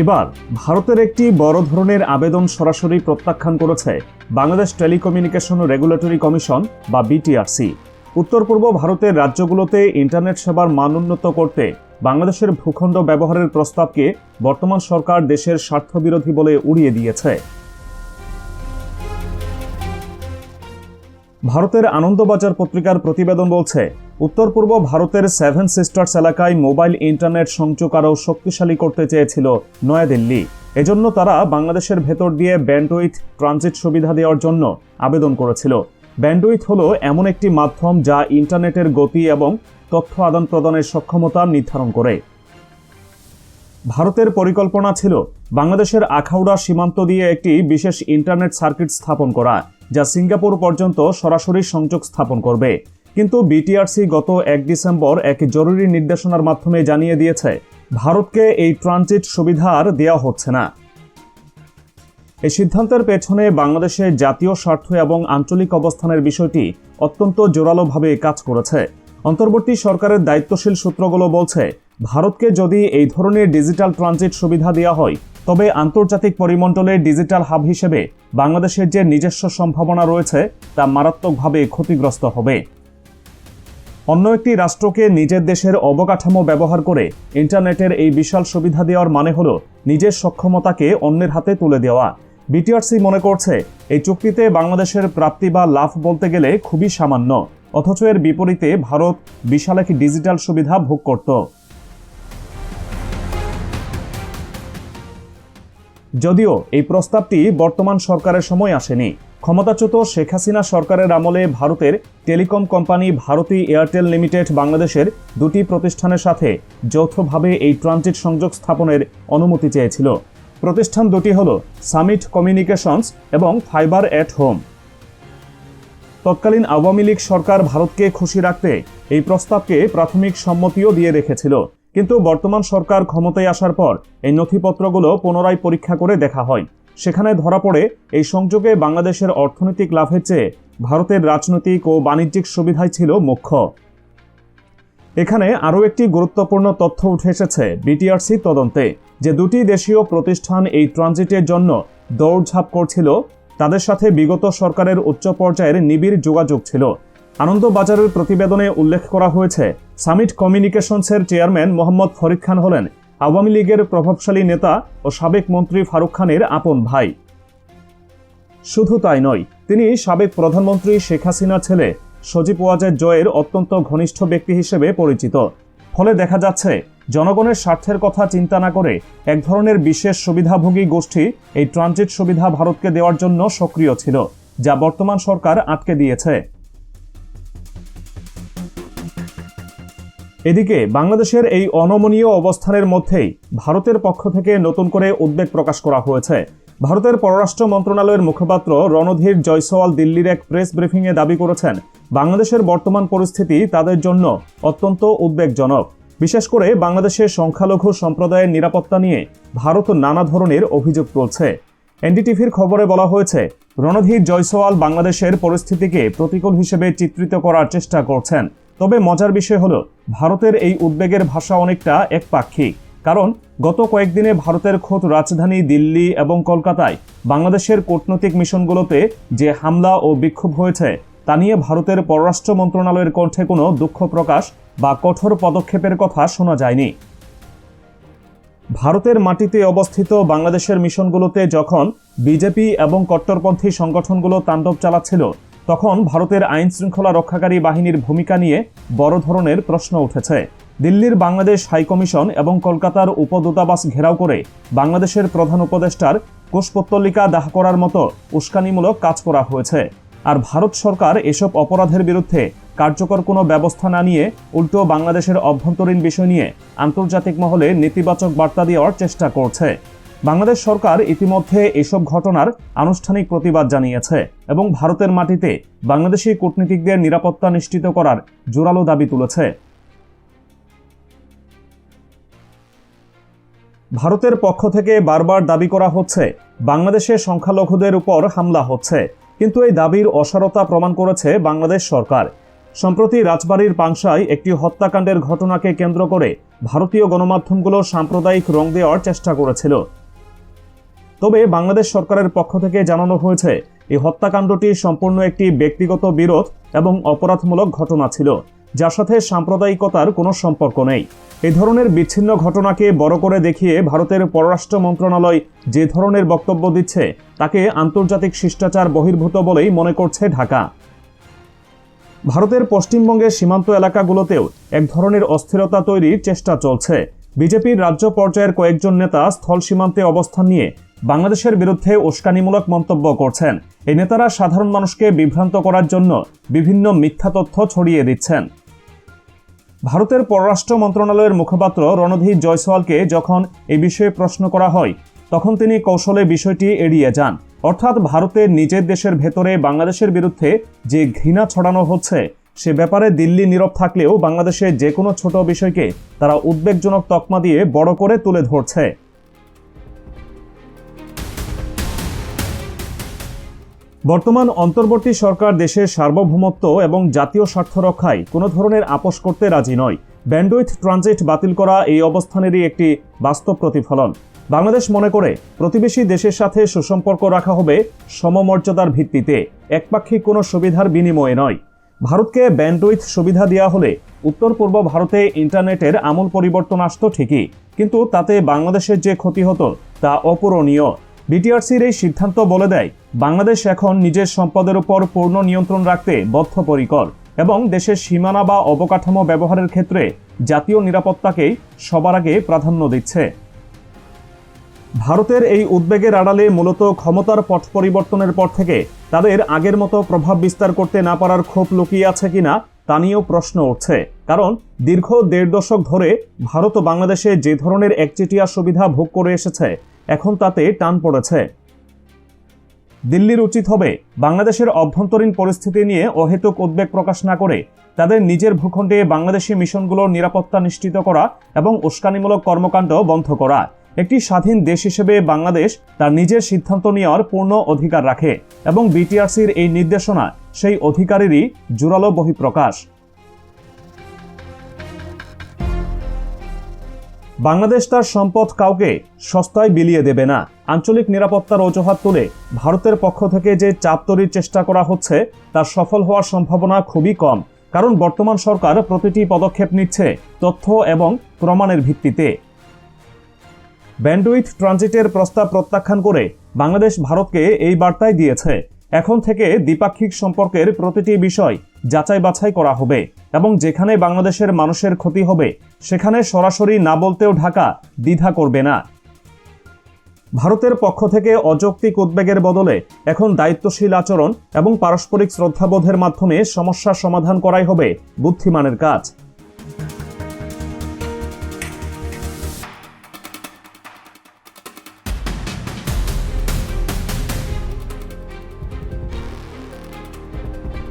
এবার ভারতের একটি বড় ধরনের আবেদন সরাসরি প্রত্যাখ্যান করেছে বাংলাদেশ টেলিকমিউনিকেশন রেগুলেটরি কমিশন, বা বিটিআরসি। উত্তর পূর্ব ভারতের রাজ্যগুলোতে ইন্টারনেট সেবার মান উন্নত করতে বাংলাদেশের ভূখণ্ড ব্যবহারের প্রস্তাবকে বর্তমান সরকার দেশের স্বার্থবিরোধী বলে উড়িয়ে দিয়েছে। ভারতের আনন্দবাজার পত্রিকার প্রতিবেদন বলছে, উত্তর পূর্ব ভারতের সেভেন সিস্টার্স এলাকায় মোবাইল ইন্টারনেট সংযোগ আরও শক্তিশালী করতে চেয়েছিল নয়াদিল্লি। এজন্য তারা বাংলাদেশের ভেতর দিয়ে ব্যান্ডউইথ ট্রানজিট সুবিধা দেওয়ার জন্য আবেদন করেছিল। ব্যান্ডউইথ হলো এমন একটি মাধ্যম যা ইন্টারনেটের গতি এবং তথ্য আদান প্রদানের সক্ষমতা নির্ধারণ করে। ভারতের পরিকল্পনা ছিল বাংলাদেশের আখাউড়া সীমান্ত দিয়ে একটি বিশেষ ইন্টারনেট সার্কিট স্থাপন করা, যা সিঙ্গাপুর পর্যন্ত সরাসরি সংযোগ স্থাপন করবে। কিন্তু বিটিআরসি গত এক ডিসেম্বর এক জরুরি নির্দেশনার মাধ্যমে জানিয়ে দিয়েছে, ভারতকে এই ট্রানজিট সুবিধা আর দেওয়া হচ্ছে না। এই সিদ্ধান্তের পেছনে বাংলাদেশের জাতীয় স্বার্থ এবং আঞ্চলিক অবস্থানের বিষয়টি অত্যন্ত জোরালোভাবে কাজ করেছে। অন্তর্বর্তী সরকারের দায়িত্বশীল সূত্রগুলো বলছে ভারতকে যদি এই ধরনের ডিজিটাল ট্রানজিট সুবিধা দেওয়া হয়, তবে আন্তর্জাতিক পরিমণ্ডলে ডিজিটাল হাব হিসেবে বাংলাদেশের যে নিজস্ব সম্ভাবনা রয়েছে, তা মারাত্মকভাবে ক্ষতিগ্রস্ত হবে। অন্য একটি রাষ্ট্রকে নিজের দেশের অবকাঠামো ব্যবহার করে ইন্টারনেটের এই বিশাল সুবিধা দেওয়ার মানে হল নিজের সক্ষমতাকে অন্যের হাতে তুলে দেওয়া। বিটিআরসি মনে করছে, এই চুক্তিতে বাংলাদেশের প্রাপ্তি বা লাভ বলতে গেলে খুবই সামান্য, অথচ এর বিপরীতে ভারত বিশাল এক ডিজিটাল সুবিধা ভোগ করত। যদিও এই প্রস্তাবটি বর্তমান সরকারের সময় আসেনি। ক্ষমতাচ্যুত শেখ হাসিনা সরকারের আমলে ভারতের telecom company Bharti Airtel limited বাংলাদেশের দুটি প্রতিষ্ঠানের সাথে যৌথভাবে এই ট্রানজিট সংযোগ স্থাপনের অনুমতি চেয়েছিল। প্রতিষ্ঠান দুটি হল সামিট কমিউনিকেশনস এবং ফাইবার অ্যাট হোম। তৎকালীন আওয়ামী লীগ সরকার ভারতকে খুশি রাখতে এই প্রস্তাবকে প্রাথমিক সম্মতিও দিয়ে রেখেছিল। কিন্তু বর্তমান সরকার ক্ষমতায় আসার পর এই নথিপত্রগুলো পুনরায় পরীক্ষা করে দেখা হয়। সেখানে ধরা পড়ে এই সংযোগে বাংলাদেশের অর্থনৈতিক লাভের চেয়ে ভারতের রাজনৈতিক ও বাণিজ্যিক সুবিধাই ছিল মুখ্য। এখানে আরও একটি গুরুত্বপূর্ণ তথ্য উঠে এসেছে বিটিআরসি তদন্তে। যে দুটি দেশীয় প্রতিষ্ঠান এই ট্রানজিটের জন্য দৌড়ঝাঁপ করছিল, তাদের সাথে বিগত সরকারের উচ্চ পর্যায়ের নিবিড় যোগাযোগ ছিল। আনন্দবাজারের প্রতিবেদনে উল্লেখ করা হয়েছে সামিট কমিউনিকেশনসের চেয়ারম্যান মোহাম্মদ ফরিদ খান হলেন আওয়ামী লীগের প্রভাবশালী নেতা ও সাবেক মন্ত্রী ফারুক খানের আপন ভাই। শুধু তাই নয়, তিনি সাবেক প্রধানমন্ত্রী শেখ হাসিনার ছেলে সজীব ওয়াজের জয়ের অত্যন্ত ঘনিষ্ঠ ব্যক্তি হিসেবে পরিচিত। ফলে দেখা যাচ্ছে, জনগণের স্বার্থের কথা চিন্তা না করে এক ধরনের বিশেষ সুবিধাভোগী গোষ্ঠী এই ট্রানজিট সুবিধা ভারতকে দেওয়ার জন্য সক্রিয় ছিল, যা বর্তমান সরকার আটকে দিয়েছে। এদিকে বাংলাদেশের এই অনমনীয় অবস্থানের মধ্যেই ভারতের পক্ষ থেকে নতুন করে উদ্বেগ প্রকাশ করা হয়েছে। ভারতের পররাষ্ট্র মন্ত্রণালয়ের মুখপাত্র রণধীর জয়সওয়াল দিল্লির এক প্রেস ব্রিফিংয়ে দাবি করেছেন, বাংলাদেশের বর্তমান পরিস্থিতি তাদের জন্য অত্যন্ত উদ্বেগজনক। বিশেষ করে বাংলাদেশের সংখ্যালঘু সম্প্রদায়ের নিরাপত্তা নিয়ে ভারত নানা ধরনের অভিযোগ তুলছে। এনডিটিভির খবরে বলা হয়েছে, রণধীর জয়সওয়াল বাংলাদেশের পরিস্থিতিকে প্রতিকূল হিসেবে চিত্রিত করার চেষ্টা করছেন। তবে মজার বিষয় হলো, ভারতের এই উদ্বেগের ভাষা অনেকটা একপাক্ষিক। কারণ, গত কয়েকদিনে ভারতের খোদ রাজধানী দিল্লি এবং কলকাতায় বাংলাদেশের কূটনৈতিক মিশনগুলোতে যে হামলা ও বিক্ষোভ হয়েছে, তা নিয়ে ভারতের পররাষ্ট্র মন্ত্রণালয়ের কণ্ঠে কোনো দুঃখ প্রকাশ বা কঠোর পদক্ষেপের কথা শোনা যায়নি। ভারতের মাটিতে অবস্থিত বাংলাদেশের মিশনগুলোতে যখন বিজেপি এবং কট্টরপন্থী সংগঠনগুলো তাণ্ডব চালাচ্ছিল তখন ভারতের আইন শৃঙ্খলা রক্ষাকারী বাহিনীর ভূমিকা নিয়ে বড় ধরনের প্রশ্ন উঠেছে। দিল্লির বাংলাদেশ হাইকমিশন এবং কলকাতার উপদূতাবাস ঘেরাও করে বাংলাদেশের প্রধান উপদেষ্টার কোষপত্তলিকা দাহ করার মতো উস্কানিমূলক কাজ করা হয়েছে। আর ভারত সরকার এসব অপরাধের বিরুদ্ধে কার্যকর কোনো ব্যবস্থা না নিয়ে উল্টো বাংলাদেশের অভ্যন্তরীণ বিষয় নিয়ে আন্তর্জাতিক মহলে নেতিবাচক বার্তা দেওয়ার চেষ্টা করছে। বাংলাদেশ সরকার ইতিমধ্যে এসব ঘটনার আনুষ্ঠানিক প্রতিবাদ জানিয়েছে এবং ভারতের মাটিতে বাংলাদেশি কূটনীতিকদের নিরাপত্তা নিশ্চিত করার জোরালো দাবি তুলেছে। ভারতের পক্ষ থেকে বারবার দাবি করা হচ্ছে বাংলাদেশের সংখ্যালঘুদের উপর হামলা হচ্ছে, কিন্তু এই দাবির অসারতা প্রমাণ করেছে বাংলাদেশ সরকার। সম্প্রতি রাজবাড়ির পাংশায় একটি হত্যাকাণ্ডের ঘটনাকে কেন্দ্র করে ভারতীয় গণমাধ্যমগুলো সাম্প্রদায়িক রং দেওয়ার চেষ্টা করেছিল। তবে বাংলাদেশ সরকারের পক্ষ থেকে জানানো হয়েছে, এই হত্যাকাণ্ডটি সম্পূর্ণ একটি ব্যক্তিগত বিরোধ এবং অপরাধমূলক ঘটনা ছিল, যার সাথে সাম্প্রদায়িকতার কোনো সম্পর্ক নেই। এই ধরনের বিচ্ছিন্ন ঘটনাকে বড় করে দেখিয়ে ভারতের পররাষ্ট্র মন্ত্রণালয় যে ধরনের বক্তব্য দিচ্ছে, তাকে আন্তর্জাতিক শিষ্টাচার বহির্ভূত বলেই মনে করছে ঢাকা। ভারতের পশ্চিমবঙ্গের সীমান্ত এলাকাগুলোতেও এক ধরনের অস্থিরতা তৈরির চেষ্টা চলছে। বিজেপির রাজ্য পর্যায়ের কয়েকজন নেতা স্থল সীমান্তে অবস্থান নিয়ে বাংলাদেশের বিরুদ্ধে উস্কানিমূলক মন্তব্য করছেন। এই নেতারা সাধারণ মানুষকে বিভ্রান্ত করার জন্য বিভিন্ন মিথ্যা তথ্য ছড়িয়ে দিচ্ছেন। ভারতের পররাষ্ট্র মন্ত্রণালয়ের মুখপাত্র রণধীর জয়সওয়ালকে যখন এই বিষয়ে প্রশ্ন করা হয়, তখন তিনি কৌশলে বিষয়টি এড়িয়ে যান। অর্থাৎ ভারতের নিজের দেশের ভেতরে বাংলাদেশের বিরুদ্ধে যে ঘৃণা ছড়ানো হচ্ছে সে ব্যাপারে দিল্লি নীরব থাকলেও বাংলাদেশের যে কোনো ছোট বিষয়কে তারা উদ্বেগজনক তকমা দিয়ে বড় করে তুলে ধরছে। বর্তমান অন্তর্বর্তী সরকার দেশের সার্বভৌমত্ব এবং জাতীয় স্বার্থ রক্ষায় কোনো ধরনের আপোষ করতে রাজি নয়। ব্যান্ডউইথ ট্রানজিট বাতিল করা এই অবস্থানেরই একটি বাস্তব প্রতিফলন। বাংলাদেশ মনে করে, প্রতিবেশী দেশের সাথে সুসম্পর্ক রাখা হবে সমমর্যাদার ভিত্তিতে। একপাক্ষিক কোনো সুবিধার বিনিময়ে নয়। ভারতকে ব্যান্ডউইথ সুবিধা দেওয়া হলে উত্তর পূর্ব ভারতে ইন্টারনেটের আমূল পরিবর্তন আসতো ঠিকই। কিন্তু তাতে বাংলাদেশের যে ক্ষতি হতো, তা অপূরণীয়। বিটিআরসির এই সিদ্ধান্ত বলে দেয়, বাংলাদেশ এখন নিজের সম্পদের উপর পূর্ণ নিয়ন্ত্রণ রাখতে বদ্ধপরিকর এবং দেশের সীমানা বা অবকাঠামো ব্যবহারের ক্ষেত্রে জাতীয় নিরাপত্তাকেই সবার আগে প্রাধান্য দিচ্ছে। ভারতের এই উদ্বেগের আড়ালে মূলত ক্ষমতার পথ পরিবর্তনের পর থেকে তাদের আগের মতো প্রভাব বিস্তার করতে না পারার ক্ষোভ লুকিয়ে আছে কিনা তা নিয়েও প্রশ্ন উঠছে। কারণ দীর্ঘ দেড় দশক ধরে ভারত ও বাংলাদেশে যে ধরনের একচেটিয়া সুবিধা ভোগ করে এসেছে, এখন তাতে টান পড়েছে। দিল্লির উচিত হবে বাংলাদেশের অভ্যন্তরীণ পরিস্থিতি নিয়ে অহেতুক উদ্বেগ প্রকাশ না করে তাদের নিজের ভূখণ্ডে বাংলাদেশি মিশনগুলোর নিরাপত্তা নিশ্চিত করা এবং উস্কানিমূলক কর্মকাণ্ড বন্ধ করা। একটি স্বাধীন দেশ হিসেবে বাংলাদেশ তার নিজের সিদ্ধান্ত নেওয়ার পূর্ণ অধিকার রাখে এবং বিটিআরসির এই নির্দেশনা সেই অধিকারেরই জোরালো বহিঃপ্রকাশ। বাংলাদেশ তার সম্পদ কাউকে সস্তায় বিলিয়ে দেবে না। আঞ্চলিক নিরাপত্তার অজুহাত তুলে ভারতের পক্ষ থেকে যে চাপ তৈরির চেষ্টা করা হচ্ছে, তার সফল হওয়ার সম্ভাবনা খুবই কম, কারণ বর্তমান সরকার প্রতিটি পদক্ষেপ নিচ্ছে তথ্য এবং প্রমাণের ভিত্তিতে। ব্যান্ডউইথ ট্রানজিটের প্রস্তাব প্রত্যাখ্যান করে বাংলাদেশ ভারতকে এই বার্তায় দিয়েছে। এখন থেকে দ্বিপাক্ষিক সম্পর্কের প্রতিটি বিষয় যাচাই বাছাই করা হবে এবং যেখানে বাংলাদেশের মানুষের ক্ষতি হবে, সেখানে সরাসরি না বলতেও ঢাকা দ্বিধা করবে না। ভারতের পক্ষ থেকে অযৌক্তিক উদ্বেগের বদলে এখন দায়িত্বশীল আচরণ এবং পারস্পরিক শ্রদ্ধাবোধের মাধ্যমে সমস্যার সমাধান করাই হবে বুদ্ধিমানের কাজ।